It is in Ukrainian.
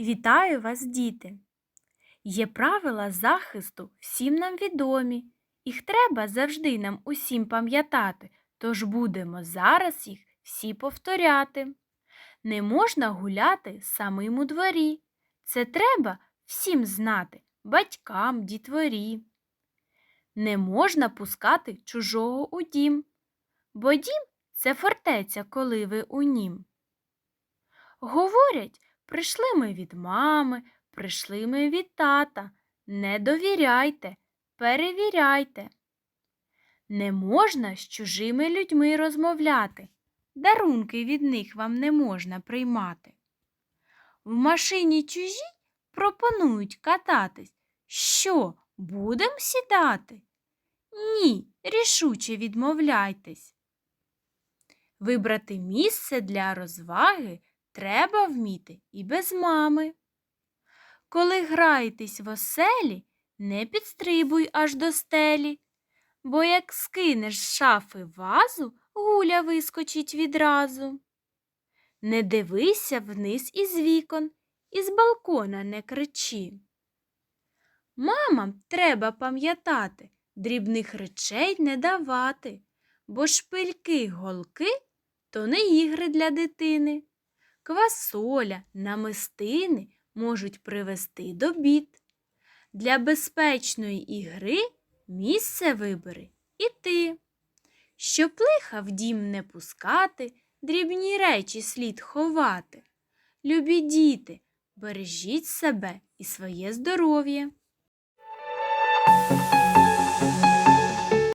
Вітаю вас, діти! Є правила захисту всім нам відомі. Їх треба завжди нам усім пам'ятати, тож будемо зараз їх всі повторяти. Не можна гуляти самим у дворі. Це треба всім знати, батькам, дітворі. Не можна пускати чужого у дім, бо дім це фортеця, коли ви у нім. Говорять, прийшли ми від мами, прийшли ми від тата. Не довіряйте, перевіряйте. Не можна з чужими людьми розмовляти. Дарунки від них вам не можна приймати. В машині чужі пропонують кататись. Що, будем сідати? Ні, рішуче відмовляйтесь. Вибрати місце для розваги треба вміти і без мами. Коли граєтесь в оселі, не підстрибуй аж до стелі, бо як скинеш з шафи вазу, гуля вискочить відразу. Не дивися вниз із вікон, із балкона не кричи. Мамам треба пам'ятати, дрібних речей не давати, бо шпильки, голки то не ігри для дитини. Квасоля, намистини можуть привести до бід. Для безпечної ігри місце вибери і ти. Щоб лиха в дім не пускати, дрібні речі слід ховати. Любі діти, бережіть себе і своє здоров'я.